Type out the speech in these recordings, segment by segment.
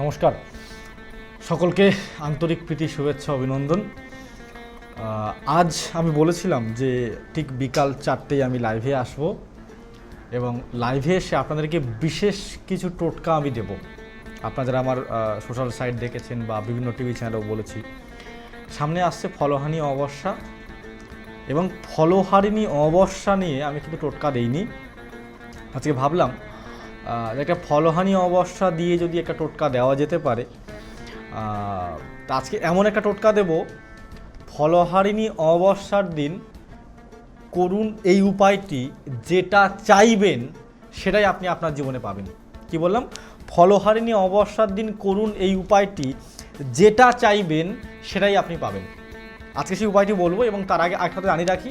নমস্কার। সকলকে আন্তরিক প্রীতি, শুভেচ্ছা, অভিনন্দন। আজ আমি বলেছিলাম যে ঠিক বিকাল চারটেয় আমি লাইভে আসব এবং লাইভে এসে আপনাদেরকে বিশেষ কিছু টোটকা আমি দেব। আপনারা আমার সোশ্যাল সাইট দেখেছেন বা বিভিন্ন টিভি চ্যানেলেও বলেছি, সামনে আসছে ফলহানি অমাবস্যা এবং ফলহারিণী অমাবস্যা নিয়ে আমি কিন্তু টোটকা দেইনি। আজকে ভাবলাম একটা ফলহানি অমাবস্যা দিয়ে যদি একটা টোটকা দেওয়া যেতে পারে আজকে এমন একটা টোটকা দেব, ফলহারিণী অমাবস্যার দিন করুন এই উপায়টি, যেটা চাইবেন সেটাই আপনি আপনার জীবনে পাবেন। কি বললাম? ফলহারিণী অমাবস্যার দিন করুন এই উপায়টি, যেটা চাইবেন সেটাই আপনি পাবেন। আজকে সেই উপায়টি বলব এবং তার আগে একটা জানিয়ে রাখি।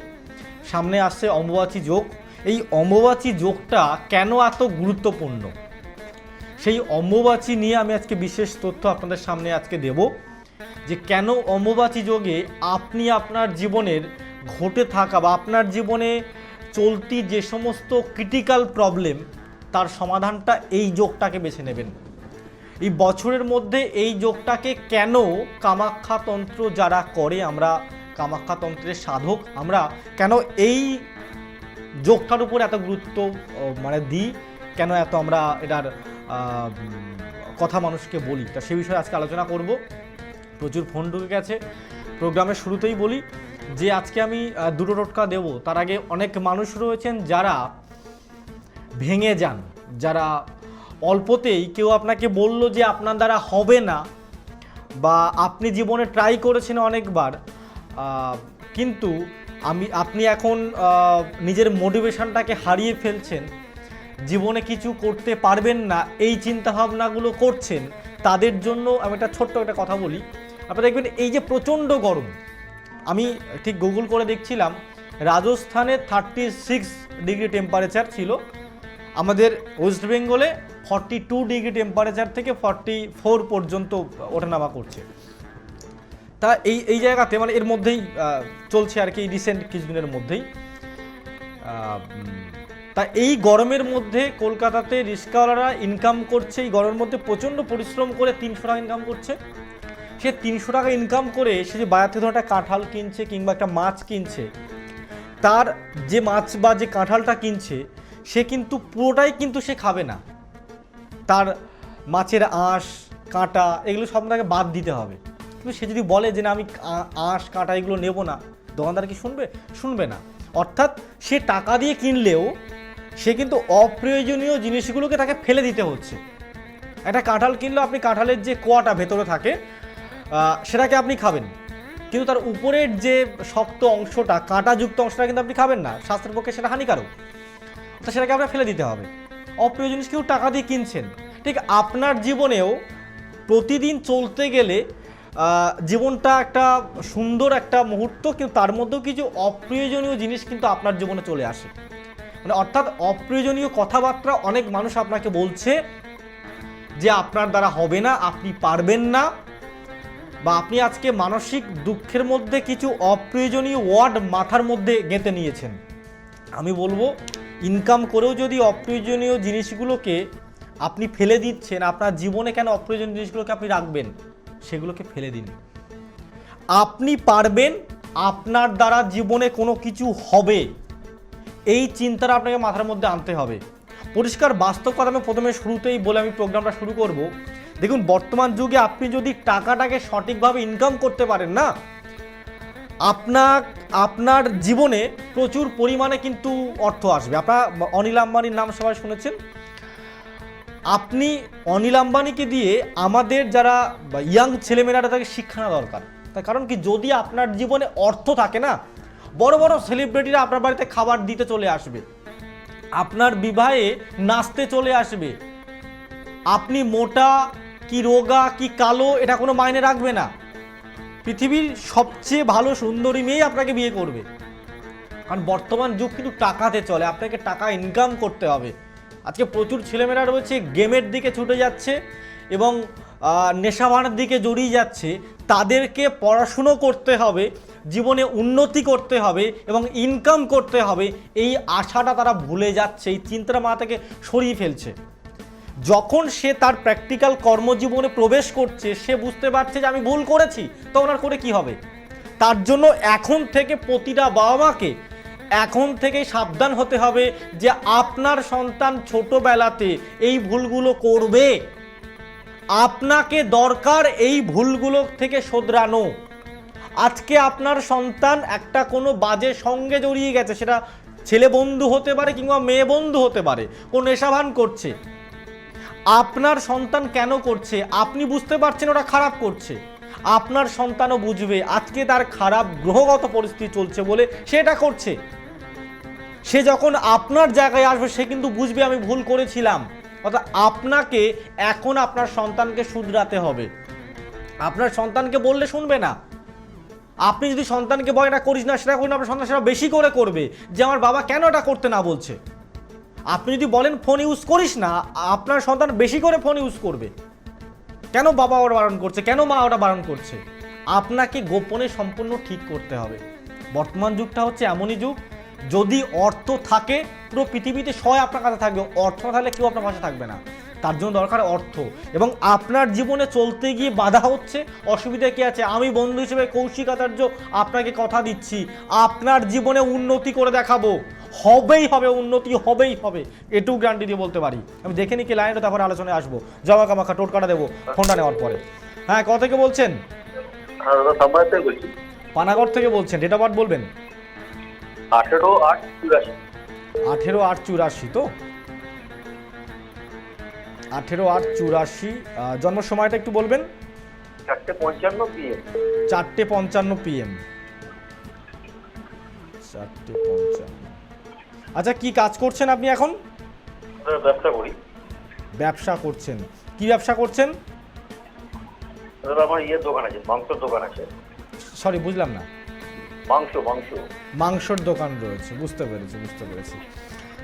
সামনে আসছে অম্বুবাচী যোগ। এই অম্বুবাচী যোগটা কেন এত গুরুত্বপূর্ণ? সেই অম্বুবাচী নিয়ে আমি আজকে বিশেষ তথ্য আপনাদের সামনে আজকে দেব, যে কেন অম্বুবাচী যোগে আপনি আপনার জীবনের ঘটে থাকা বা আপনার জীবনে চলতি যে সমস্ত ক্রিটিক্যাল প্রবলেম তার সমাধানটা এই যোগটাকে বেছে নেবেন। এই বছরের মধ্যে এই যোগটাকে কেন কামাখ্যাতন্ত্র যারা করে, আমরা কামাখ্যাতন্ত্রের সাধক, আমরা কেন এই যোগটার উপর এত গুরুত্ব মানে দিই, কেন এত আমরা এটার কথা মানুষকে বলি? তা সে বিষয়ে আজকে আলোচনা করব। প্রচুর ফোন ঢুকে গেছে। প্রোগ্রামের শুরুতেই বলি যে আজকে আমি দুটো টোটকা দেব। তার আগে অনেক মানুষ রয়েছেন যারা ভেঙে যান, যারা অল্পতেই কেউ আপনাকে বলল যে আপনার দ্বারা হবে না বা আপনি জীবনে ট্রাই করেছেন অনেকবার কিন্তু আমি, আপনি এখন নিজের মোটিভেশনটাকে হারিয়ে ফেলছেন, জীবনে কিছু করতে পারবেন না, এই চিন্তাভাবনাগুলো করছেন, তাদের জন্য আমি একটা ছোট্ট একটা কথা বলি। আপনারা দেখবেন এই যে প্রচণ্ড গরম, আমি ঠিক গুগল করে দেখছিলাম, রাজস্থানে থার্টি সিক্স ডিগ্রি টেম্পারেচার ছিল, আমাদের ওয়েস্ট বেঙ্গলে ফর্টি টু ডিগ্রি টেম্পারেচার থেকে ফর্টি ফোর পর্যন্ত ওঠানামা করছে। তা এই এই জায়গাতে মানে এর মধ্যেই চলছে আর কি এই রিসেন্ট কিছুদিনের মধ্যেই। তা এই গরমের মধ্যে কলকাতাতে রিক্সাওয়ালারা ইনকাম করছে, এই গরমের মধ্যে প্রচণ্ড পরিশ্রম করে তিনশো টাকা ইনকাম করছে। সে তিনশো টাকা ইনকাম করে সে যে বাজার থেকে ধরো একটা কাঁঠাল কিনছে কিংবা একটা মাছ কিনছে, তার যে মাছ বা যে কাঁঠালটা কিনছে, সে কিন্তু পুরোটাই কিন্তু সে খাবে না। তার মাছের আঁশ, কাঁটা, এগুলো সব তাকে বাদ দিতে হবে। কিন্তু সে যদি বলে যে না, আমি আঁশ, কাঁটা এগুলো নেব না, দোকানদার কি শুনবে? শুনবে না। অর্থাৎ সে টাকা দিয়ে কিনলেও সে কিন্তু অপ্রয়োজনীয় জিনিসগুলোকে তাকে ফেলে দিতে হচ্ছে। একটা কাঁঠাল কিনলেও আপনি কাঁঠালের যে কোয়াটা ভেতরে থাকে সেটাকে আপনি খাবেন। কিন্তু তার উপরের যে শক্ত অংশটা, কাঁটাযুক্ত অংশটা কিন্তু আপনি খাবেন না। স্বাস্থ্যের পক্ষে সেটা হানিকারক। তো সেটাকে আপনার ফেলে দিতে হবে। অপ্রিয় জিনিস কেউ টাকা দিয়ে কিনছেন। ঠিক আপনার জীবনেও প্রতিদিন চলতে গেলে জীবনটা একটা সুন্দর একটা মুহূর্ত, কিন্তু তার মধ্যেও কিছু অপ্রয়োজনীয় জিনিস কিন্তু আপনার জীবনে চলে আসে। মানে অর্থাৎ অপ্রয়োজনীয় কথাবার্তা অনেক মানুষ আপনাকে বলছে যে আপনার দ্বারা হবে না, আপনি পারবেন না, বা আপনি আজকে মানসিক দুঃখের মধ্যে কিছু অপ্রয়োজনীয় ওয়ার্ড মাথার মধ্যে গেঁথে নিয়েছেন। আমি বলব ইনকাম করেও যদি অপ্রয়োজনীয় জিনিসগুলোকে আপনি ফেলে দিচ্ছেন, আপনার জীবনে কেন অপ্রয়োজনীয় জিনিসগুলোকে আপনি রাখবেন? সেগুলোকে ফেলে দিন। আপনি পারবেন, আপনার দ্বারা জীবনে কোনো কিছু হবে। এই চিন্তাটা আপনাকে মাথার মধ্যে আনতে হবে। পরিষ্কার বাস্তব কথা আমি প্রথমে শুরুতেই বলে আমি প্রোগ্রামটা শুরু করব। দেখুন, বর্তমান যুগে আপনি যদি টাকাটাকে সঠিকভাবে ইনকাম করতে পারেন না আপনার আপনার জীবনে প্রচুর পরিমাণে কিন্তু অর্থ আসবে। আপনার অনিল আম্বানির নাম সবাই শুনেছেন? আপনি অনিল আম্বানিকে দিয়ে আমাদের যারা ইয়াং ছেলেমেয়েরা তাকে শিক্ষা দরকার। তার কারণ কি? যদি আপনার জীবনে অর্থ থাকে না, বড় বড় সেলিব্রিটিরা আপনার বাড়িতে খাবার দিতে চলে আসবে, আপনার বিবাহে নাচতে চলে আসবে, আপনি মোটা কি রোগা কি কালো এটা কোনো মাইনে রাখবে না। পৃথিবীর সবচেয়ে ভালো সুন্দরী মেয়েই আপনাকে বিয়ে করবে। কারণ বর্তমান যুগ কিন্তু টাকাতে চলে, আপনাকে টাকা ইনকাম করতে হবে। আজকে প্রচুর ছেলেমেয়েরা রয়েছে, গেমের দিকে ছুটে যাচ্ছে এবং নেশাভানের দিকে জড়িয়ে যাচ্ছে। তাদেরকে পড়াশুনো করতে হবে, জীবনে উন্নতি করতে হবে এবং ইনকাম করতে হবে। এই আশাটা তারা ভুলে যাচ্ছে, এই চিন্তাটা মাথা থেকে সরিয়ে ফেলছে। যখন সে তার প্র্যাকটিক্যাল কর্মজীবনে প্রবেশ করছে, সে বুঝতে পারছে যে আমি ভুল করেছি, তখন আর করে কি হবে? তার জন্য এখন থেকে প্রতিটা বাবা মাকে এখন থেকে সাবধান হতে হবে যে আপনার সন্তান ছোটবেলাতে এই ভুলগুলো করবে। আপনাকে দরকার এই ভুলগুলো থেকে শোধরানো। আজকে আপনার সন্তান একটা কোনো বাজে সঙ্গে জড়িয়ে গেছে, সেটা ছেলে বন্ধু হতে পারে কিংবা মেয়ে বন্ধু হতে পারে, কোন নেশাভান করছে। আপনার সন্তান কেন করছে? আপনি বুঝতে পারছেন ওরা খারাপ করছে। আপনার সন্তানও বুঝবে, আজকে তার খারাপ, গ্রহগত পরিস্থিতি চলছে বলে সেটা করছে। সে যখন আপনার জায়গায় আসবে, সে কিন্তু বুঝবে আমি ভুল করেছিলাম। অর্থাৎ আপনাকে এখন আপনার সন্তানকে শুধরাতে হবে। আপনার সন্তানকে বললে শুনবে না। আপনি যদি সন্তানকে বয় করিস না, সেটা করুন আপনার সন্তান সেটা বেশি করে করবে যে আমার বাবা কেন এটা করতে না বলছে? আপনি যদি বলেন, ফোন ইউজ করিস না, আপনার সন্তান বেশি করে ফোন ইউজ করবে। কেন বাবা ওরা বারণ করছে? কেন মা ওটা বারণ করছে? আপনাকে গোপনে সম্পূর্ণ ঠিক করতে হবে। বর্তমান যুগটা হচ্ছে এমনই যুগ যদি অর্থ থাকে পুরো পৃথিবীতে সয় আপনার কাছে থাকবে। অর্থ না থাকলে কেউ আপনার কাছে থাকবে না। তার জন্য দরকার অর্থ। এবং আপনার জীবনে চলতে গিয়ে বাধা হচ্ছে অসুবিধা কি আছে? আমি বন্ধু হিসেবে কৌশিক আচার্য আপনাকে কথা দিচ্ছি। আপনার জীবনে উন্নতি করে দেখাবো। হবেই হবে উন্নতি হবেই হবে। এটুকু গ্যারান্টি দিয়ে বলতে পারি। আমি দেখে নিই কি লাইনটা তারপরে আলোচনায় আসব। জমা কামাখা টোটকাটা দেবো ফোনটা নেওয়ার পরে। হ্যাঁ কথা থেকে বলছেন? হ্যাঁ পানাগড় থেকে বলছেন ডেট অফ বার্থ বলবেন? আঠেরো আট চুরাশি। আঠেরো আট চুরাশি তো? আঠেরো আট চুরাশি জন্ম সময়টা একটু বলবেন? চারটে পঞ্চান্ন পিএম চারটে পঞ্চান্ন পিএম চারটে পঞ্চান্ন। আচ্ছা কি কাজ করছেন আপনি এখন? ব্যবসা করি। ব্যবসা করছেন। কি ব্যবসা করছেন? আমার ইয়ের দোকান আছে মাংসের দোকান আছে। সরি বুঝলাম না। মাংস মাংস। মাংসর দোকান রয়েছে বুঝতে পেরেছি বুঝতে পেরেছি।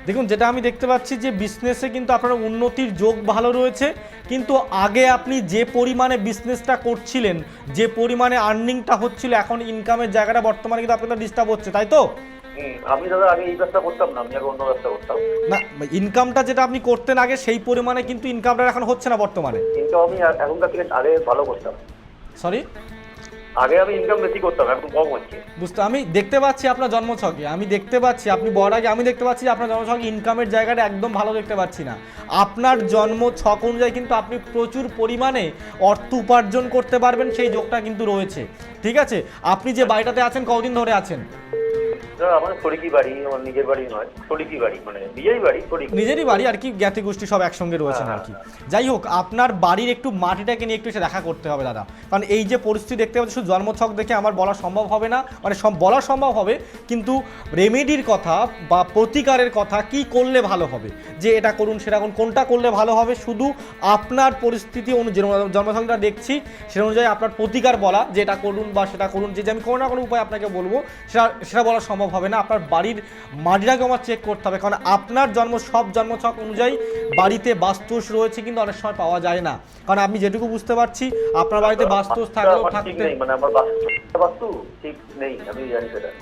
দেখুন যেটা আমি দেখতে পাচ্ছি যে বিজনেসে কিন্তু আপনার উন্নতির যোগ ভালো রয়েছে কিন্তু আগে আপনি যে পরিমাণে বিজনেসটা করছিলেন যে পরিমাণে আর্নিংটা হচ্ছিল এখন ইনকামের জায়গাটা বর্তমানে কিন্তু আপনাদের ডিস্টার্ব হচ্ছে তাই তো? আমি দাদা আগে এই ব্যবসা করতাম না আমি আগে অন্য ব্যবসা করতাম। না ইনকামটা যেটা আপনি করতেন আগে সেই পরিমাণে কিন্তু ইনকামটা এখন হচ্ছে না বর্তমানে। কিন্তু আমি এখনকার থেকে আগে ভালো করতাম। সরি আগে আমি ইনকাম বেশি করতাম, এখন কম হচ্ছে। বুঝতে আমি দেখতে পাচ্ছি আপনার জন্মছকে, আমি দেখতে পাচ্ছি, আপনি বড় আগে আমি দেখতে পাচ্ছি যে আপনার জন্মছকে ইনকামের জায়গাটা একদম ভালো দেখতে পাচ্ছি না। আপনার জন্ম ছক অনুযায়ী কিন্তু আপনি প্রচুর পরিমাণে অর্থ উপার্জন করতে পারবেন, সেই যোগটা কিন্তু রয়েছে। ঠিক আছে? আপনি যে বাড়িটাতে আছেন, কতদিন ধরে আছেন? আমার শরিকি বাড়ি আমার নিজের বাড়ি নয় শরিকি বাড়ি মানে নিজেরই বাড়ি শরিকি। নিজেরই বাড়ি আর কি জ্ঞাতি গোষ্ঠী সব একসঙ্গে রয়েছেন আর কি। যাই হোক আপনার বাড়ির একটু মাটিটাকে নিয়ে একটু এসে দেখা করতে হবে দাদা। কারণ এই যে পরিস্থিতি দেখতে পাচ্ছি শুধু জন্মছক দেখে আমার বলা সম্ভব হবে না মানে সব বলা সম্ভব হবে কিন্তু রেমেডির কথা বা প্রতিকারের কথা কি করলে ভালো হবে? যে এটা করুন সেটা করুন কোনটা করলে ভালো হবে? শুধু আপনার পরিস্থিতি অনুযায়ী জন্মছকটা দেখছি সে অনুযায়ী আপনার প্রতিকার বলা যে এটা করুন বা সেটা করুন যে আমি কোনো না কোনো উপায় আপনাকে বলব সেটা সেটা বলা সম্ভব হবে না। আপনার বাড়ির মাটিটাকে আমার চেক করতে হবে। কারণ আপনার জন্ম সব জন্মছক অনুযায়ী বাড়িতে বাস্তুস রয়েছে কিন্তু অনেক সময় পাওয়া যায় না। কারণ আমি যেটুকু বুঝতে পারছি আপনার বাড়িতে বাস্তুস থাকলেও থাকতে মানে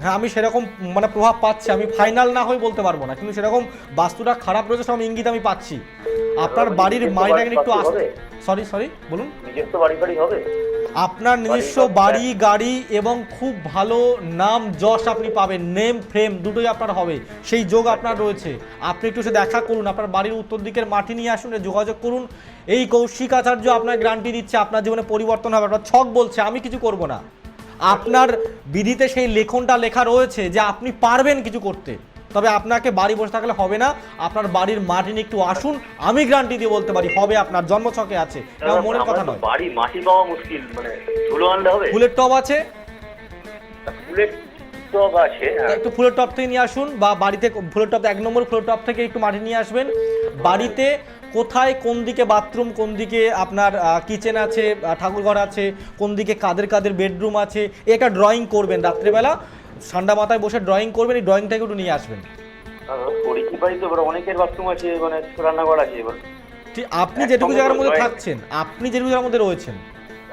হ্যাঁ আমি সেরকম মানে প্রভাব পাচ্ছি। আমি ফাইনাল না হয়ে বলতে পারব না কিন্তু সেরকম বাস্তুটা খারাপ রয়েছে সব ইঙ্গিত আমি পাচ্ছি। আপনার বাড়ির মাটিটাকে একটু আস হবে? সরি সরি বলুন। নিজের তো বাড়ি বাড়ি হবে। আপনার নিজস্ব বাড়ি, গাড়ি এবং খুব ভালো নাম যশ আপনি পাবেন। নেম ফ্রেম দুটোই আপনার হবে। সেই যোগ আপনার রয়েছে। আপনি একটু সে দেখা করুন। আপনার বাড়ির উত্তর দিকের মাটি নিয়ে আসুন যোগাযোগ করুন। এই কৌশিক আচার্য আপনার গ্যারান্টি দিচ্ছে আপনার জীবনে পরিবর্তন হবে। আপনার ছক বলছে আমি কিছু করব না। আপনার বিধিতে সেই লেখনটা লেখা রয়েছে যে আপনি পারবেন কিছু করতে। তবে আপনাকে বাড়ি বসে থাকলে হবে না। আপনার বাড়ির মাটি নিয়ে একটু আসুন আমি গ্যারান্টি দিয়ে বলতে পারি হবে আপনার জন্মছকে আছে। এটা মনের কথা নয়। বাড়ি মাটি পাওয়া মুশকিল মানে ধুলো আনলে হবে? ফুলের টব আছে? ফুলের টব আছে হ্যাঁ। একটু ফুলের টপ থেকে নিয়ে আসুন বা বাড়িতে ফুলের টপ এক নম্বর ফুলের টপ থেকে একটু মাটি নিয়ে আসবেন। বাড়িতে কোথায় কোন দিকে বাথরুম কোন দিকে আপনার কিচেন আছে ঠাকুরঘর আছে কোন দিকে কাদের কাদের বেডরুম আছে একটা ড্রয়িং করবেন রাত্রেবেলা। ঠান্ডা মাথায় বসে ড্রয়িং করবেন এই ড্রয়িংটাকে একটু নিয়ে আসবেন। আর পরিচিত বাড়ি তো এবার অনেকের বাথরুম আছে মানে রান্নাঘর আছে এবার। ঠিক আপনি যেটুকু জায়গার মধ্যে থাকছেন আপনি যেটুকু জায়গার মধ্যে রয়েছেন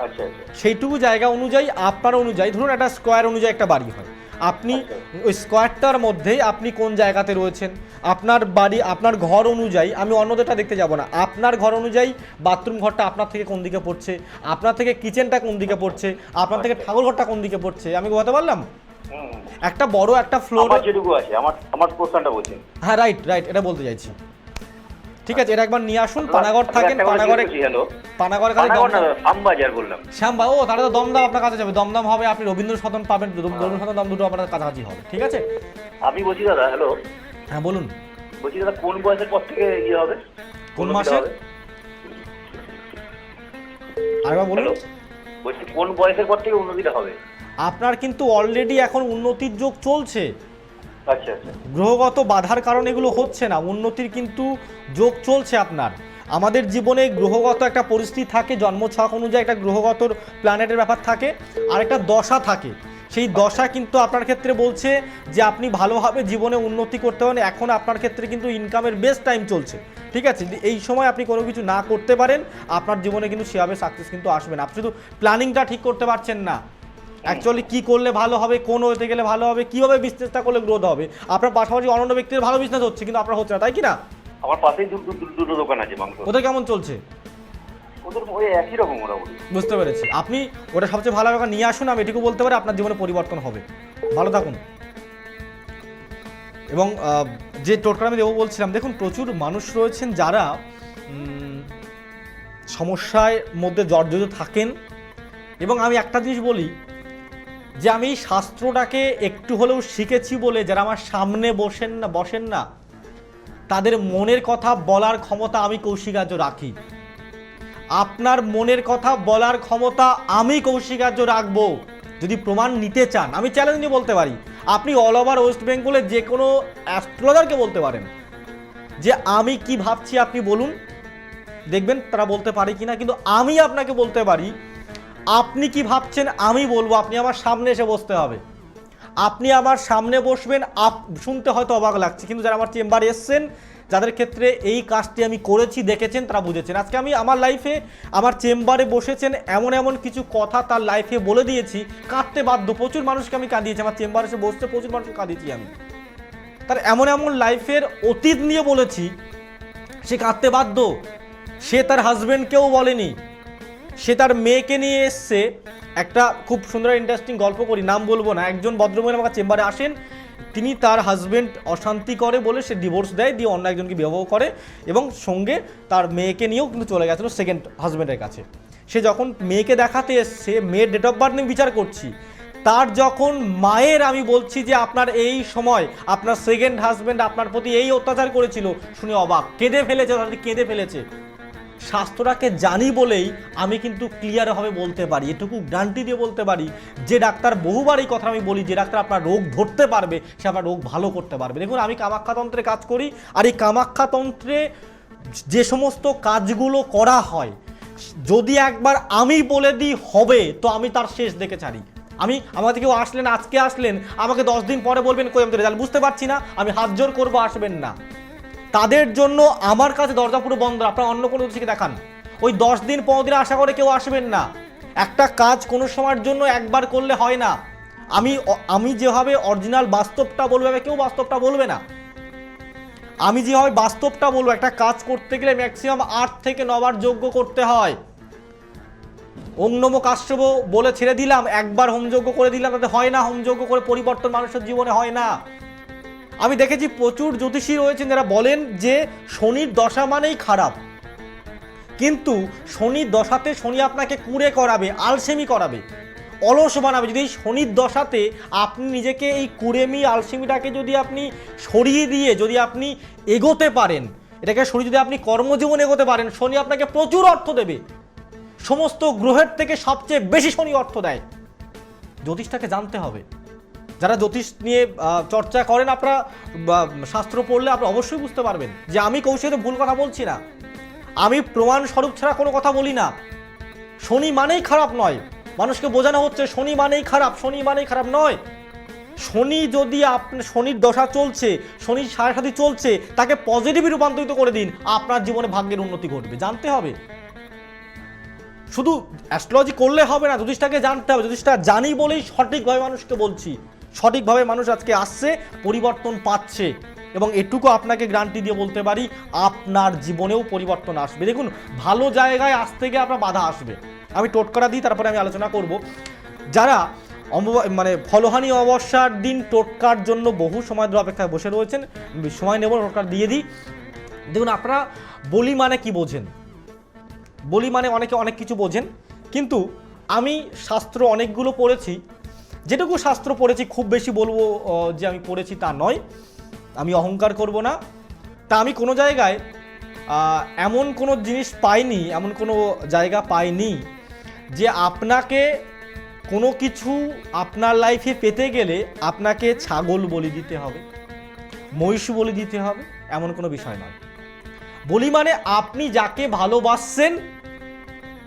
আচ্ছা আচ্ছা। সেইটুকু জায়গা অনুযায়ী আপনার অনুযায়ী ধরুন একটা স্কোয়ার অনুযায়ী একটা বাড়ি হয়। আপনি ওই স্কোয়ারটার মধ্যেই আপনি কোন জায়গাতে রয়েছেন আপনার বাড়ি আপনার ঘর অনুযায়ী আমি অন্যদেরটা দেখতে যাব না আপনার ঘর অনুযায়ী বাথরুম ঘরটা আপনার থেকে কোন দিকে পড়ছে আপনার থেকে কিচেনটা কোন দিকে পড়ছে আপনার থেকে ঠাকুর ঘরটা কোন দিকে পড়ছে আমি বোঝাতে পারলাম। একটা বড় একটা ফ্লোর আমার যেটুকু আছে আমার আমার কোশ্চেনটা বলছেন হ্যাঁ রাইট রাইট এটা বলতে চাইছি। ঠিক আছে এটা একবার নিয়ে আসুন পানাগড় থাকেন পানাগড়ে হ্যালো পানাগড়ের কাছে আমবাজার বললাম। শ্যামবা ও তাহলে তো দমদম আপনার কাছে যাবে। দমদম হবে আপনি রবীন্দ্র সদন পাবেন রবীন্দ্র সদন দম দুটো আপনার কাছাকাছি হবে ঠিক আছে? আমি বলছি দাদা হ্যালো হ্যাঁ বলুন। বলছি দাদা কোন বয়সের পর থেকে ইয়ে হবে? কোন মাসে? আরেকবার বলুন। বলছি কোন বয়সের পর থেকে উন্নতিটা হবে? আপনার কিন্তু অলরেডি এখন উন্নতির যোগ চলছে। আচ্ছা আচ্ছা। গ্রহগত বাধার কারণে এগুলো হচ্ছে না উন্নতির কিন্তু যোগ চলছে আপনার। আমাদের জীবনে গ্রহগত একটা পরিস্থিতি থাকে জন্ম জন্মছক অনুযায়ী একটা গ্রহগত প্ল্যানেটের ব্যাপার থাকে আর একটা দশা থাকে। সেই দশা কিন্তু আপনার ক্ষেত্রে বলছে যে আপনি ভালোভাবে জীবনে উন্নতি করতে পারেন এখন আপনার ক্ষেত্রে কিন্তু ইনকামের বেস্ট টাইম চলছে। ঠিক আছে? এই সময় আপনি কোনো কিছু না করতে পারেন আপনার জীবনে কিন্তু সেভাবে সাকসেস কিন্তু আসবে না। আপনি শুধু প্ল্যানিংটা ঠিক করতে পারছেন না। অ্যাকচুয়ালি কি করলে ভালো হবে কোন হতে গেলে ভালো হবে কীভাবে বিজনেসটা করলে গ্রোথ হবে? আপনার পাশাপাশি অন্য ব্যক্তির ভালো বিজনেস হচ্ছে কিন্তু আপনার হচ্ছে না তাই কি না? আমার পাশেই দুটো দোকান আছে ওদের কেমন চলছে? ওদের ওই একই রকম বুঝতে পেরেছি। আপনি ওটা সবচেয়ে ভালো ব্যাপার নিয়ে আসুন আমি এটুকু বলতে পারি আপনার জীবনে পরিবর্তন হবে। ভালো থাকুন। এবং যে টোটকা আমি দেবো বলছিলাম দেখুন প্রচুর মানুষ রয়েছেন যারা সমস্যার মধ্যে জর্জরিত থাকেন। এবং আমি একটা জিনিস বলি যে আমি শাস্ত্রটাকে একটু হলেও শিখেছি বলে যারা আমার সামনে বসেন না বসেন না, তাদের মনের কথা বলার ক্ষমতা আমি কৌশিকার্য রাখি। আপনার মনের কথা বলার ক্ষমতা আমি কৌশিকার্য রাখব। যদি প্রমাণ নিতে চান, আমি চ্যালেঞ্জ নিয়ে বলতে পারি, আপনি অল ওভার ওয়েস্ট বেঙ্গলে যে কোনো অ্যাস্ট্রোলজারকে বলতে পারেন, যে আমি কি ভাবছি আপনি বলুন। দেখবেন তারা বলতে পারে কি না কিন্তু আমি আপনাকে বলতে পারি আপনি কি ভাবছেন আমি বলব? আপনি আমার সামনে এসে বসতে হবে। আপনি আমার সামনে বসবেন, আপ শুনতে হয়তো অবাক লাগছে। কিন্তু যারা আমার চেম্বারে এসছেন, যাদের ক্ষেত্রে এই কাজটি আমি করেছি, দেখেছেন, তারা বুঝেছেন। আজকে আমি আমার লাইফে আমার চেম্বারে বসেছেন, এমন এমন কিছু কথা তার লাইফে বলে দিয়েছি। কাঁদতে বাধ্য, প্রচুর মানুষকে আমি কাঁদিয়েছি। আমার চেম্বারে এসে বসতে প্রচুর মানুষকে কাঁদিয়েছি আমি। তার এমন এমন লাইফের অতীত নিয়ে বলেছি, সে কাঁদতে বাধ্য। সে তার হাজব্যান্ডকেও বলেনি। সে তার মেয়েকে নিয়ে এসছে। একটা খুব সুন্দর ইন্টারেস্টিং গল্প করি, নাম বলব না। একজন ভদ্রমহিলা আমার চেম্বারে আসেন। তিনি তার হাজবেন্ড অশান্তি করে বলে সে ডিভোর্স দেয়, দিয়ে অন্য একজনকে বিবাহ করে এবং সঙ্গে তার মেয়েকে নিয়েও কিন্তু চলে গেছিল সেকেন্ড হাজবেন্ডের কাছে। সে যখন মেয়েকে দেখাতে এসছে, মেয়ের ডেট অফ বার্থ নিয়ে বিচার করছি, তার যখন মায়ের আমি বলছি যে আপনার এই সময় আপনার সেকেন্ড হাজবেন্ড আপনার প্রতি এই অত্যাচার করেছিল, শুনে অবাক। কেঁদে ফেলেছে, তাদের কেঁদে ফেলেছে। স্বাস্থ্যটাকে জানি বলেই আমি কিন্তু ক্লিয়ারভাবে বলতে পারি, এটুকু গ্যারান্টি দিয়ে বলতে পারি, যে ডাক্তার বহুবার এই কথা আমি বলি, যে ডাক্তার আপনার রোগ ধরতে পারবে, সে আপনার রোগ ভালো করতে পারবে। দেখুন, আমি কামাখ্যাতন্ত্রে কাজ করি, আর এই কামাখ্যাতন্ত্রে যে সমস্ত কাজগুলো করা হয়, যদি একবার আমি বলে দিই হবে, তো আমি তার শেষ দেখে ছাড়ি। আমি আমাদের কেউ আসলেন, আজকে আসলেন, আমাকে দশ দিন পরে বলবেন, কই, আমি তো রেজাল্ট বুঝতে পারছি না, আমি হাত জোর করব, আসবেন না। তাদের জন্য আমার কাছে দরজা পুরো বন্ধ। আপনার অন্য কোনো থেকে দেখান। ওই দশ দিন, পনেরো দিন আশা করে কেউ আসবেন না। একটা কাজ কোনো সময়ের জন্য একবার করলে হয় না। আমি আমি যেভাবে অরিজিনাল বাস্তবটা বলব কেউ বাস্তবটা বলবে না। আমি যেভাবে বাস্তবটা বলব, একটা কাজ করতে গেলে ম্যাক্সিমাম আট থেকে নবার যোগ্য করতে হয়। ওং নমো কাশ্যপ বলে ছেড়ে দিলাম, একবার হোমযজ্ঞ করে দিলাম, তাতে হয় না হোমযজ্ঞ করে পরিবর্তন মানুষের জীবনে হয় না। আমি দেখেছি প্রচুর জ্যোতিষী রয়েছেন যারা বলেন যে শনির দশা মানেই খারাপ। কিন্তু শনির দশাতে শনি আপনাকে কুঁড়ে করাবে, আলসেমি করাবে, অলস বানাবে। যদি এই শনির দশাতে আপনি নিজেকে এই কুড়েমি, আলসেমিটাকে যদি আপনি সরিয়ে দিয়ে যদি আপনি এগোতে পারেন, এটাকে সরিয়ে যদি আপনি কর্মজীবন এগোতে পারেন, শনি আপনাকে প্রচুর অর্থ দেবে। সমস্ত গ্রহের থেকে সবচেয়ে বেশি শনি অর্থ দেয়। জ্যোতিষটাকে জানতে হবে। যারা জ্যোতিষ নিয়ে চর্চা করেন, আপনারা শাস্ত্র পড়লে আপনি অবশ্যই বুঝতে পারবেন যে আমি কৌশলে ভুল কথা বলছি না। আমি প্রমাণ স্বরূপ ছাড়া কোনো কথা বলি না। শনি মানেই খারাপ নয়। মানুষকে বোঝানো হচ্ছে শনি মানেই খারাপ, শনি মানেই খারাপ নয়। শনি যদি আপনার শনির দশা চলছে, শনির সাড়ে সাথে চলছে, তাকে পজিটিভে রূপান্তরিত করে দিন, আপনার জীবনে ভাগ্যের উন্নতি ঘটবে। জানতে হবে। শুধু অ্যাস্ট্রোলজি করলে হবে না, জ্যোতিষটাকে জানতে হবে। জ্যোতিষটা জানি বলেই সঠিকভাবে মানুষকে বলছি। সঠিকভাবে মানুষ আজকে আসছে, পরিবর্তন পাচ্ছে। এবং এটুকু আপনাকে গ্রান্টি দিয়ে বলতে পারি, আপনার জীবনেও পরিবর্তন আসবে। দেখুন, ভালো জায়গায় আসতে গিয়ে আপনার বাধা আসবে। আমি টোটকরা দিই, তারপরে আমি আলোচনা করব। যারা মানে ফলহানি অবস্যার দিন টোটকার জন্য বহু সময় ধরে অপেক্ষায় বসে রয়েছেন সময় নেব টোটকার দিয়ে দিই। দেখুন, আপনারা বলি মানে কি বোঝেন? বলি মানে অনেকে অনেক কিছু বোঝেন। কিন্তু আমি শাস্ত্র অনেকগুলো পড়েছি যেটুকু শাস্ত্র পড়েছি, খুব বেশি বলব যে আমি পড়েছি তা নয়। আমি অহংকার করব না। তা আমি কোনো জায়গায় এমন কোনো জিনিস পাইনি, এমন কোনো জায়গা পাইনি যে আপনাকে কোনো কিছু আপনার লাইফে পেতে গেলে আপনাকে ছাগল বলি দিতে হবে, মহিষ বলি দিতে হবে, এমন কোনো বিষয় নয়। বলি মানে আপনি যাকে ভালোবাসছেন,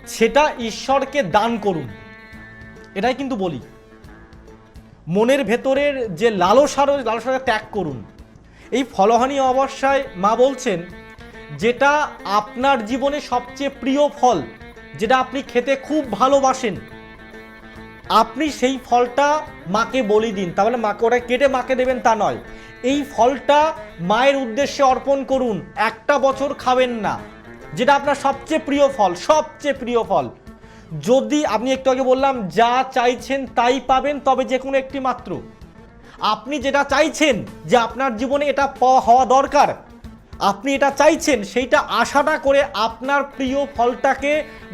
সেটা ঈশ্বরকে দান করুন। এটাই কিন্তু বলি। মনের ভেতরের যে লালসার লালসাটা ত্যাগ করুন। এই ফলহানি অবস্যায় মা বলছেন, যেটা আপনার জীবনে সবচেয়ে প্রিয় ফল, যেটা আপনি খেতে খুব ভালোবাসেন, আপনি সেই ফলটা মাকে বলি দিন। তাহলে মাকে ওটা কেটে মাকে দেবেন তা নয়। এই ফলটা মায়ের উদ্দেশ্যে অর্পণ করুন। একটা বছর খাবেন না। যেটা আপনার সবচেয়ে প্রিয় ফল, সবচেয়ে প্রিয় ফল। যদি আপনি একটু আগে বললাম, যা চাইছেন তাই পাবেন, তবে যে কোনো একটি মাত্র। আপনি যেটা চাইছেন যে আপনার জীবনে এটা হওয়া দরকার আপনি এটা চাইছেন, সেইটা আশাটা করে আপনার প্রিয় ফলটাকে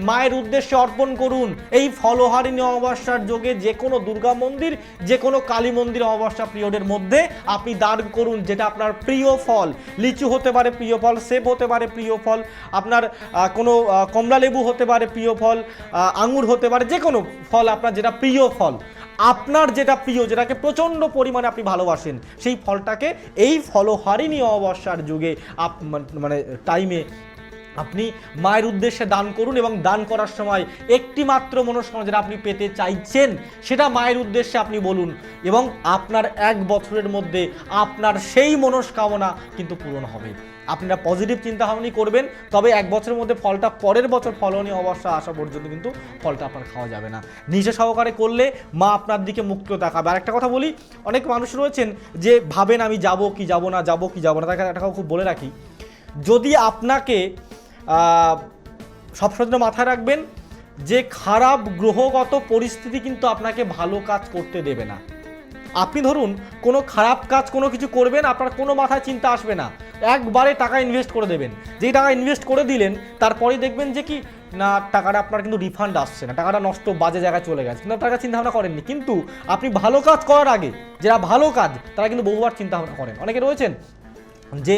মায়ের উদ্দেশ্যে অর্পণ করুন। এই ফলহারিণী অমাবস্যার যোগে যে কোনো দুর্গা মন্দির, যে কোনো কালী মন্দির অমাবস্যা পিরিয়ডের মধ্যে আপনি দান করুন যেটা আপনার প্রিয় ফল। লিচু হতে পারে প্রিয় ফল, সেব হতে পারে প্রিয় ফল, আপনার কোনো কমলা লেবু হতে পারে প্রিয় ফল আঙুর হতে পারে যে কোনো ফল আপনার যেটা প্রিয় ফল। আপনার যেটা প্রিয়, যেটাকে প্রচণ্ড পরিমাণে আপনি ভালোবাসেন, সেই ফলটাকে এই ফলহারিণী অমাবস্যার যুগে আপ মানে টাইমে আপনি মায়ের উদ্দেশ্যে দান করুন এবং দান করার সময় একটি মাত্র মনস্কামনা যেটা আপনি পেতে চাইছেন, সেটা মায়ের উদ্দেশ্যে আপনি বলুন এবং আপনার এক বছরের মধ্যে আপনার সেই মনস্কামনা কিন্তু পূরণ হবে। আপনারা পজিটিভ চিন্তা ভাবনি করবেন, তবে এক বছরের মধ্যে ফলটা পরের বছর ফলনীয় অবস্থা আসা পর্যন্ত কিন্তু ফলটা আপনার খাওয়া যাবে না। নিজে সহকারে করলে মা আপনার দিকে মুক্ত তাকাবে। আর একটা কথা বলি, অনেক মানুষ রয়েছেন যে ভাবেন আমি যাব কি যাব না, যাব কি যাব না, তাকে একটা কথা খুব বলে রাখি, যদি আপনাকে সবসময় মাথায় রাখবেন যে খারাপ গ্রহগত পরিস্থিতি কিন্তু আপনাকে ভালো কাজ করতে দেবে না। আপনি ধরুন কোনো খারাপ কাজ কোনো কিছু করবেন, আপনার কোনো মাথায় চিন্তা আসবে না। একবারে টাকা ইনভেস্ট করে দেবেন। যেই টাকা ইনভেস্ট করে দিলেন, তারপরে দেখবেন যে কি, না, টাকাটা আপনার কিন্তু রিফান্ড আসছে না, টাকাটা নষ্ট বাজে জায়গায় চলে গেছে। কিন্তু টাকা চিন্তা ভাবনা করেননি। কিন্তু আপনি ভালো কাজ করার আগে, যারা ভালো কাজ, তারা কিন্তু বহুবার চিন্তা ভাবনা করেন। অনেকে রয়েছেন যে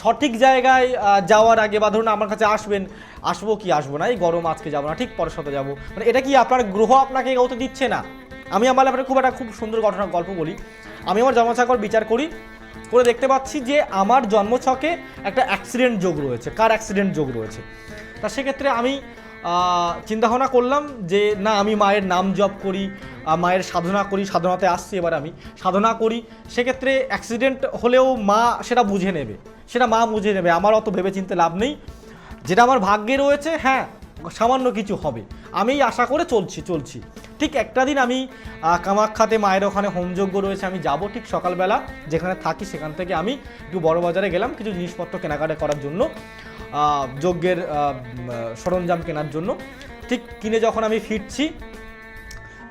সঠিক জায়গায় যাওয়ার আগে বা ধরুন আমার কাছে আসবেন, আসব কি আসব না, এই গরম আজকে যাব না, ঠিক পরের সাথে যাব। মানে এটা কি আপনার গ্রহ আপনাকে এগোতে দিচ্ছে না? আমি আমার ব্যাপারে খুব একটা খুব সুন্দর ঘটনা, গল্প বলি। আমি আমার জন্মছকর বিচার করি। করে দেখতে পাচ্ছি যে আমার জন্মছকে একটা অ্যাক্সিডেন্ট যোগ রয়েছে কার অ্যাক্সিডেন্ট যোগ রয়েছে। তা সেক্ষেত্রে আমি চিন্তা ভাবনা করলাম যে না, আমি মায়ের নাম জপ করি মায়ের সাধনা করি, সাধনাতে আসছি এবার আমি। সাধনা করি, সেক্ষেত্রে অ্যাক্সিডেন্ট হলেও মা সেটা বুঝে নেবে। সেটা মা বুঝে নেবে, আমার অত ভেবে চিনতে লাভ নেই। যেটা আমার ভাগ্যে রয়েছে হ্যাঁ সামান্য কিছু হবে। আমি আশা করে চলছি চলছি। ঠিক একটা দিন আমি কামাখ্যাতে মায়ের ওখানে হোমযজ্ঞ রয়েছে, আমি যাব ঠিক সকালবেলা। যেখানে থাকি সেখান থেকে আমি একটু বড় বাজারে গেলাম, কিছু জিনিসপত্র কেনাকাটা করার জন্য যজ্ঞের সরঞ্জাম কেনার জন্য। ঠিক কিনে যখন আমি ফিরছি,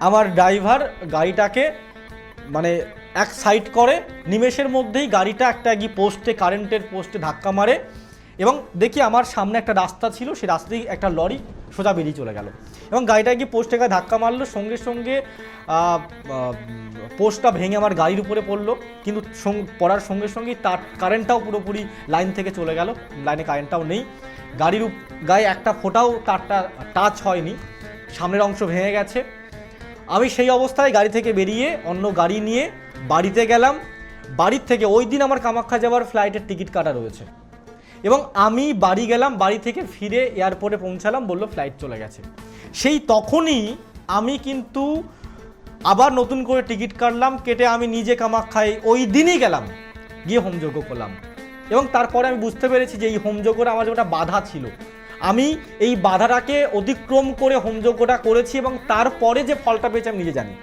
আমার ড্রাইভার গাড়িটাকে মানে এক সাইড করে, নিমেষের মধ্যেই গাড়িটা একটা গিয়ে পোস্টে কারেন্টের পোস্টে ধাক্কা মারে। এবং দেখি আমার সামনে একটা রাস্তা ছিল, সেই রাস্তায় একটা লরি সোজা বেরিয়ে চলে গেল। এবং গাড়িটা গিয়ে পোস্টে গায়ে ধাক্কা মারলো, সঙ্গে সঙ্গে পোস্টটা ভেঙে আমার গাড়ির উপরে পড়ল। কিন্তু পড়ার সঙ্গে সঙ্গেই তার কারেন্টটাও পুরোপুরি লাইন থেকে চলে গেল, লাইনে কারেন্টটাও নেই। গাড়ির গায়ে একটা ফোঁটাও তারটা টাচ হয়নি, সামনের অংশ ভেঙে গেছে। আমি সেই অবস্থায় গাড়ি থেকে বেরিয়ে অন্য গাড়ি নিয়ে বাড়িতে গেলাম। বাড়ির থেকে ওই দিন আমার কামাখ্যা যাওয়ার ফ্লাইটের টিকিট কাটা রয়েছে। এবং আমি বাড়ি গেলাম, বাড়ি থেকে ফিরে এয়ারপোর্টে পৌঁছালাম, বলল ফ্লাইট চলে গেছে। সেই তখনই আমি কিন্তু আবার নতুন করে টিকিট কাটলাম, কেটে আমি নিজে কামাখ্যায় ওই দিনই গেলাম, গিয়ে হোমযজ্ঞ করলাম। এবং তারপরে আমি বুঝতে পেরেছি যে এই হোমযজ্ঞটা আমার যে একটা বাধা ছিল। আমি এই বাধাটাকে অতিক্রম করে হোমযজ্ঞটা করেছি এবং তারপরে যে ফলটা পেয়েছি আমি নিজে জানি।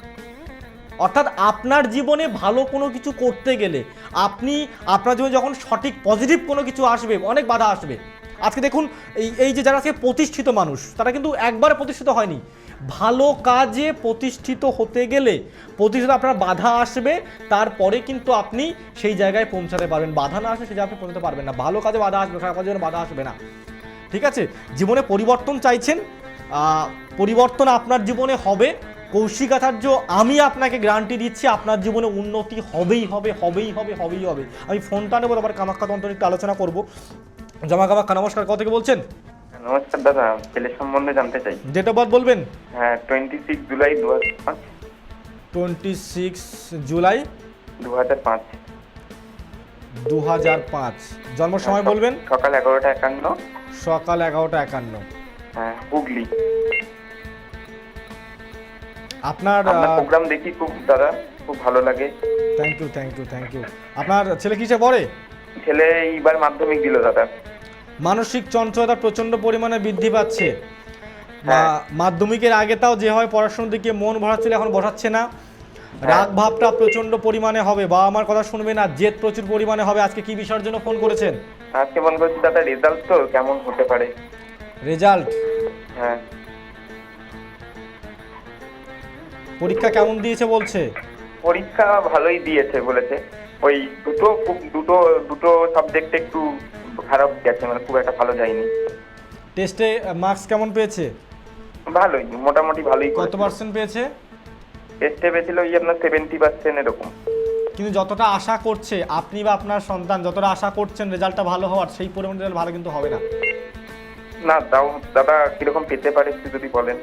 অর্থাৎ আপনার জীবনে ভালো কোনো কিছু করতে গেলে আপনি, আপনার জীবনে যখন সঠিক পজিটিভ কোনো কিছু আসবে, অনেক বাধা আসবে। আজকে দেখুন, এই এই যে যারা আজকে প্রতিষ্ঠিত মানুষ, তারা কিন্তু একবারে প্রতিষ্ঠিত হয়নি। ভালো কাজে প্রতিষ্ঠিত হতে গেলে প্রতিষ্ঠিত আপনার বাধা আসবে, তারপরে কিন্তু আপনি সেই জায়গায় পৌঁছাতে পারবেন। বাধা না আসবে সেই জায়গায় আপনি পৌঁছাতে পারবেন না। ভালো কাজে বাধা আসবে, খারাপ কাজে বাধা আসবে না। ঠিক আছে? জীবনে পরিবর্তন চাইছেন পরিবর্তন আপনার জীবনে হবে কৌশিক আচার্য আমি আপনাকে গ্যারান্টি দিচ্ছি আপনার জীবনে উন্নতি হবেই হবে হবেই হবে হবেই হবে। আমি ফোনটা নেব আবার কামাখ্যা তন্ত্র একটু আলোচনা করব। জমা কামাখ্যা নমস্কার কথা থেকে বলছেন? নমস্কার দাদা ছেলের সম্বন্ধে জানতে চাই। ডেট অফ বার্থ বলবেন? হ্যাঁ টোয়েন্টি সিক্স জুলাই দু হাজার পাঁচ। Twenty six July? দু হাজার পাঁচ। দু হাজার পাঁচ। জন্ম সময় বলবেন? সকাল এগারোটা একান্ন। সকাল এগারোটা একান্ন। হ্যাঁ হুগলি। আপনার প্রোগ্রাম দেখি খুব দাদা খুব ভালো লাগে। Thank you thank you thank you আপনার ছেলে কিসে পড়ে? ছেলে এইবার মাধ্যমিক দিল দাদা। মানসিক চঞ্চলতা প্রচণ্ড পরিমাণে বৃদ্ধি পাচ্ছে। হ্যাঁ। মাধ্যমিকের আগে তাও যে হয় পড়াশোনার দিকে মন ভরাচ্ছিল এখন বসাচ্ছে না। রাগ ভাবটা প্রচণ্ড পরিমাণে হবে। বাবা মার কথা শুনবে না জেদ প্রচুর পরিমাণে হবে। আজকে কি বিষয়ের জন্য ফোন করেছেন? আজকে মনে করছি দাদা রেজাল্ট তো কেমন হতে পারে? রেজাল্ট হ্যাঁ। পরীক্ষা কেমন দিয়েছে বলছে? পরীক্ষা ভালোই দিয়েছে বলেছে। ওই দুটো খুব দুটো দুটো সাবজেক্টে একটু খারাপ গেছে মানে খুব একটা ভালো যায়নি। টেস্টে মার্কস কেমন পেয়েছে? ভালোই মোটামুটি ভালোই কত পার্সেন্ট পেয়েছে? টেস্টে পেয়েছিল ওই আপনার সেভেন্টি পার্সেন্ট এরকম। কিন্তু যতটা আশা করছে আপনি বা আপনার সন্তান যতটা আশা করছেন রেজাল্টটা ভালো হওয়ার সেই পরিমাণ রেজাল্ট ভালো কিন্তু হবে না। না তাও দাদা কীরকম পেতে পারে একটু যদি বলেন।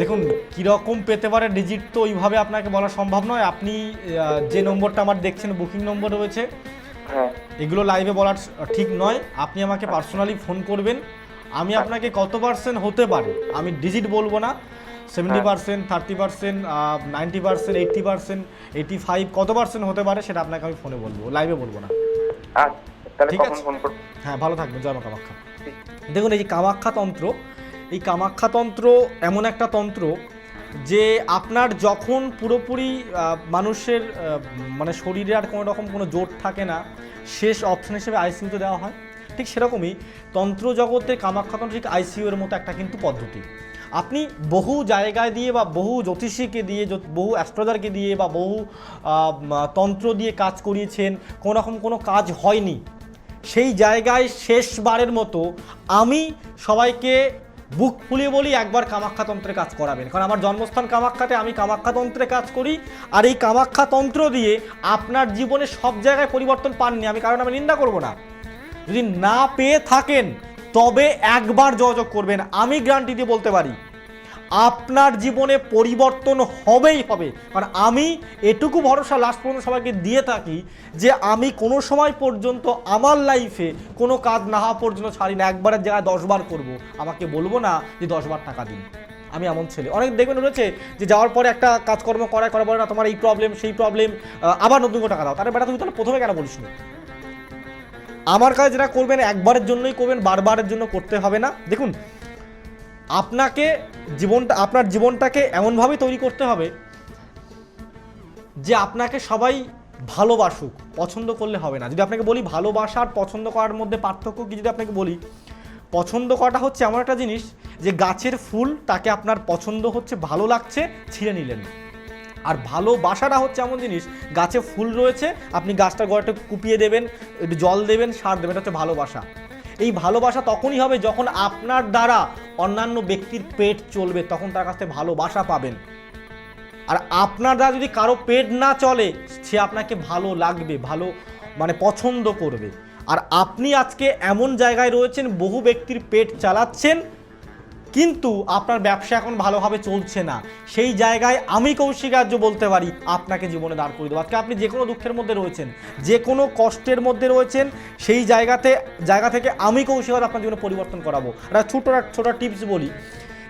দেখুন কীরকম পেতে পারে ডিজিট তো ওইভাবে আপনাকে বলা সম্ভব নয়। আপনি যে নম্বরটা আমার দেখছেন বুকিং নম্বর রয়েছে হ্যাঁ। এগুলো লাইভে বলা ঠিক নয়। আপনি আমাকে পার্সোনালি ফোন করবেন। আমি আপনাকে কত পার্সেন্ট হতে পারে আমি ডিজিট বলব না। Seventy percent thirty percent ninety percent eighty percent eighty five কত পার্সেন্ট হতে পারে সেটা আপনাকে আমি ফোনে বলব লাইভে বলব না। আচ্ছা ঠিক আছে। হ্যাঁ ভালো থাকবেন জয় মা কামাখ্যা দেখুন এই যে কামাখ্যা তন্ত্র এই কামাখ্যা তন্ত্র এমন একটা তন্ত্র যে আপনার যখন পুরোপুরি মানুষের মানে শরীরে আর কোনো রকম কোনো জোর থাকে না, শেষ অপশন হিসেবে আইসিইউতে দেওয়া হয়। ঠিক সেরকমই তন্ত্র জগতে কামাখ্যা তন্ত্র ঠিক এর মতো একটা কিন্তু পদ্ধতি। আপনি বহু জায়গায় দিয়ে বা বহু জ্যোতিষীকে দিয়ে বহু অ্যাস্ট্রোলজারকে দিয়ে বা বহু তন্ত্র দিয়ে কাজ করিয়েছেন, কোনো রকম কোনো কাজ হয়নি। সেই জায়গায় শেষবারের মতো আমি সবাইকে বুক ফুলিয়ে বলি, একবার কামাখ্যাতন্ত্রে কাজ করাবেন। কারণ আমার জন্মস্থান কামাক্ষাতে আমি কামাক্ষাতন্ত্রে কাজ করি। আর এই কামাখ্যাতন্ত্র দিয়ে আপনার জীবনে সব জায়গায় পরিবর্তন পাননি আমি, কারণ আমি নিন্দা করব না। যদি না পেয়ে থাকেন, তবে একবার যোগাযোগ করবেন। আমি গ্যারান্টি দিয়ে বলতে পারি আপনার জীবনে পরিবর্তন হবেই হবে। কারণ আমি এটুকু ভরসা লাস্ট পর্যন্ত সবাইকে দিয়ে থাকি যে আমি কোনো সময় পর্যন্ত আমার লাইফে কোনো কাজ না হওয়া পর্যন্ত ছাড়ি না। একবারের জায়গায় দশবার করব। আমাকে বলব না যে দশবার টাকা দিন। আমি এমন ছেলে। অনেক দেখবেন রয়েছে যে যাওয়ার পরে একটা কাজকর্ম করা করা বলে, না, তোমার এই প্রবলেম সেই প্রবলেম আবার নতুন করে টাকা দাও। তাহলে বেটা, তুমি তাহলে প্রথমে কেন বলিস নি? আমার কাজ যেটা করবেন, একবারের জন্যই করবেন, বারবারের জন্য করতে হবে না। দেখুন আপনাকে জীবনটা, আপনার জীবনটাকে এমনভাবে তৈরি করতে হবে যে আপনাকে সবাই ভালোবাসুক, পছন্দ করলে হবে না। যদি আপনাকে বলি ভালোবাসা আর পছন্দ করার মধ্যে পার্থক্য কি যদি আপনাকে বলি? পছন্দ করাটা হচ্ছে এমন একটা জিনিস যে গাছের ফুল তাকে আপনার পছন্দ হচ্ছে, ভালো লাগছে, ছিঁড়ে নিলেন আর ভালোবাসাটা হচ্ছে এমন জিনিস, গাছে ফুল রয়েছে, আপনি গাছটা গোড়াটা কুপিয়ে দেবেন, একটু জল দেবেন, সার দেবেন, এটা হচ্ছে ভালোবাসা। এই ভালোবাসা তখনই হবে যখন আপনার দ্বারা অন্যান্য ব্যক্তির পেট চলবে, তখন তার কাছ থেকে ভালোবাসা পাবেন। আর আপনার দ্বারা যদি কারও পেট না চলে, সে আপনাকে ভালো লাগবে, ভালো মানে পছন্দ করবে। আর আপনি আজকে এমন জায়গায় রয়েছেন, বহু ব্যক্তির পেট চালাচ্ছেন কিন্তু আপনার ব্যবসা এখন ভালোভাবে চলছে না। সেই জায়গায় আমি কৌশিকার্য বলতে পারি, আপনাকে জীবনে দাঁড় করে দেবো। আজকে আপনি যে কোনো দুঃখের মধ্যে রয়েছেন, যে কোনো কষ্টের মধ্যে রয়েছেন, সেই জায়গাতে, জায়গা থেকে আমি কৌশিকার্য আপনার জীবনে পরিবর্তন করাবো। একটা ছোটো ছোটো টিপস বলি।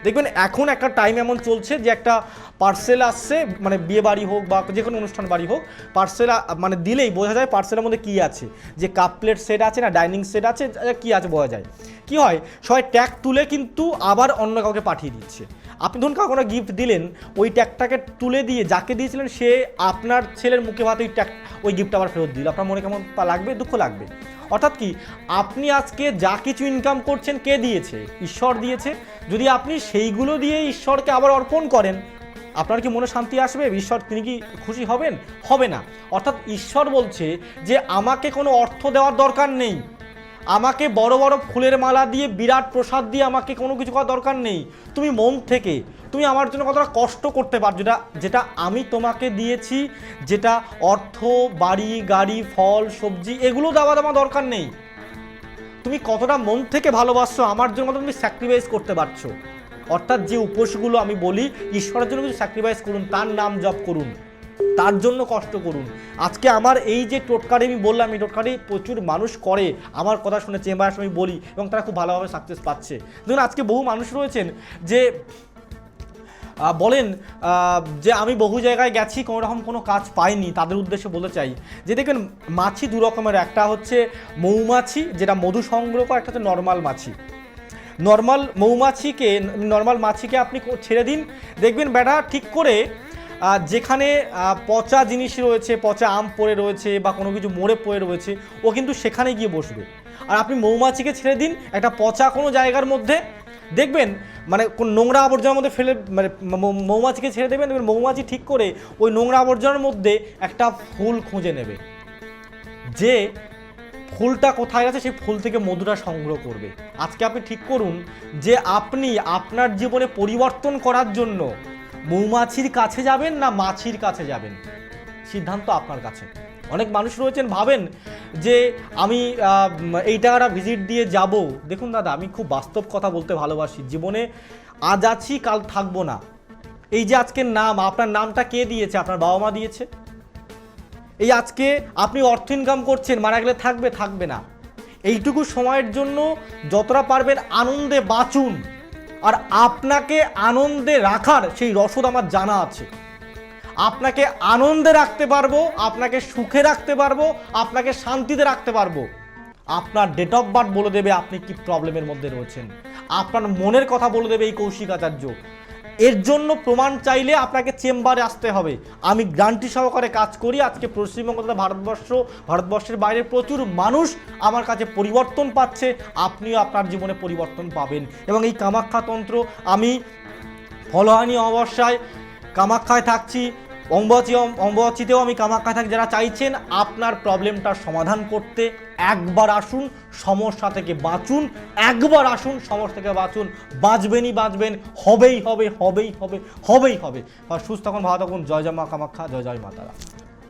দেখবেন এখন একটা টাইম এমন চলছে যে একটা পার্সেল আসছে মানে বিয়ে বাড়ি হোক বা যে কোনো অনুষ্ঠান বাড়ি হোক পার্সেল মানে দিলেই বোঝা যায় পার্সেলের মধ্যে কী আছে। যে কাপ প্লেট সেট আছে না ডাইনিং সেট আছে কি আছে বোঝা যায়। কি হয়, সবাই ট্যাগ তুলে কিন্তু আবার অন্য কাউকে পাঠিয়ে দিচ্ছে। আপনি ধরুন কাউকে গিফট দিলেন, ওই ট্যাগটাকে তুলে দিয়ে যাকে দিয়েছিলেন, সে আপনার ছেলের মুখে ভাতে ওই ট্যাগ ওই গিফট আবার ফেরত দিল। আপনার মনে কেমন লাগবে? দুঃখ লাগবে। অর্থাৎ কি, আপনি আজকে যা কিছু ইনকাম করছেন কে দিয়েছে? ঈশ্বর দিয়েছে। যদি আপনি সেইগুলো দিয়ে ঈশ্বরকে আবার অর্পণ করেন, আপনার কি মনে শান্তি আসবে? ঈশ্বর, তিনি কি খুশি হবেন? হবে না। অর্থাৎ ঈশ্বর বলছে যে, আমাকে কোনো অর্থ দেওয়ার দরকার নেই। আমাকে বড় বড় ফুলের মালা দিয়ে, বিরাট প্রসাদ দিয়ে আমাকে কোনো কিছু করার দরকার নেই। তুমি মন থেকে, তুমি আমার জন্য কতটা কষ্ট করতে পারো যেটা যেটা আমি তোমাকে দিয়েছি, যেটা অর্থ, বাড়ি, গাড়ি, ফল, সবজি, এগুলো দেওয়া দেওয়া দরকার নেই। তুমি কতটা মন থেকে ভালোবাসছো, আমার জন্য কত তুমি স্যাক্রিফাইস করতে পারছ। অর্থাৎ যে উপোসগুলো আমি বলি, ঈশ্বরের জন্য কিছু স্যাক্রিফাইস করুন, তার নাম জপ করুন। তার জন্য কষ্ট করুন। আজকে আমার এই যে টোটকারি আমি বললাম, এই টোটকারি প্রচুর মানুষ করে, আমার কথা শুনে চেম্বারের আমি বলি এবং তারা খুব ভালোভাবে সাকসেস পাচ্ছে। দেখুন, আজকে বহু মানুষ রয়েছেন যে বলেন যে আমি বহু জায়গায় গেছি কোনো রকম কোনো কাজ পাইনি, তাদের উদ্দেশ্যে বলতে চাই। যে দেখবেন মাছি দু রকমের। একটা হচ্ছে মৌমাছি, যেটা মধু সংগ্রহ করে, একটা হচ্ছে নর্মাল মাছি। নর্মাল মৌমাছিকে নর্মাল মাছিকে আপনি ছেড়ে দিন। দেখবেন বেটা ঠিক করে যেখানে পচা জিনিস রয়েছে, পচা আম পড়ে রয়েছে বা কোনো কিছু মরে পড়ে রয়েছে, ও কিন্তু সেখানে গিয়ে বসবে। আর আপনি মৌমাছিকে ছেড়ে দিন একটা পচা কোনো জায়গার মধ্যে, দেখবেন মানে কোন নোংরা আবর্জনার মধ্যে ফেলে মানে মৌমাছিকে ছেড়ে দেবেন, দেখবেন মৌমাছি ঠিক করে ওই নোংরা আবর্জনার মধ্যে একটা ফুল খুঁজে নেবে। যে ফুলটা কোথায় আছে, সেই ফুল থেকে মধুটা সংগ্রহ করবে। আজকে আপনি ঠিক করুন যে আপনি আপনার জীবনে পরিবর্তন করার জন্য মৌমাছির কাছে যাবেন না মাছির কাছে যাবেন? সিদ্ধান্ত আপনার কাছে। অনেক মানুষ রয়েছেন, ভাবেন যে আমি এই টাকাটা ভিজিট দিয়ে যাব। দেখুন দাদা, আমি খুব বাস্তব কথা বলতে ভালোবাসি। জীবনে আজ আছি, কাল থাকব না। এই যে আজকের নাম, আপনার নামটা কে দিয়েছে? আপনার বাবা মা দিয়েছে? এই আজকে আপনি অর্থ ইনকাম করছেন, মারা গেলে থাকবে থাকবে না। এইটুকু সময়ের জন্য যতটা পারবেন আনন্দে বাঁচুন। আর আপনাকে আনন্দে রাখার সেই রসদ আমার জানা আছে। আপনাকে আনন্দে রাখতে পারব, আপনাকে সুখে রাখতে পারব, আপনাকে শান্তিতে রাখতে পারব। আপনার ডেট অফ বার্থ বলে দেবে আপনি কি প্রবলেমের মধ্যে রয়েছেন। আপনার মনের কথা বলে দেবে এই কৌশিক আচার্য। এর জন্য প্রমাণ চাইলে আপনাকে চেম্বারে আসতে হবে। আমি গ্রান্টি সহকারে কাজ করি। আজকে পশ্চিমবঙ্গ তথা ভারতবর্ষ, ভারতবর্ষের বাইরে প্রচুর মানুষ আমার কাছে পরিবর্তন পাচ্ছে। আপনিও আপনার জীবনে পরিবর্তন পাবেন। এবং এই কামাখ্যাতন্ত্র আমি ফলহানি অবস্যায় কামাক্ষায় থাকছি। অম্বাচি, অম্বাচিতেও আমি কামাখ্যা থাকি। যারা চাইছেন আপনার প্রবলেমটার সমাধান করতে, একবার আসুন, সমস্যা থেকে বাঁচুন, একবার আসুন, সমস্যা থেকে বাঁচুন। বাঁচবেনই বাঁচবেন, হবেই হবে হবেই হবে হবেই হবে। সুস্থ থাকুন, ভালো থাকুন। জয় জয় মা কামাখ্যা জয় জয় মা তারা।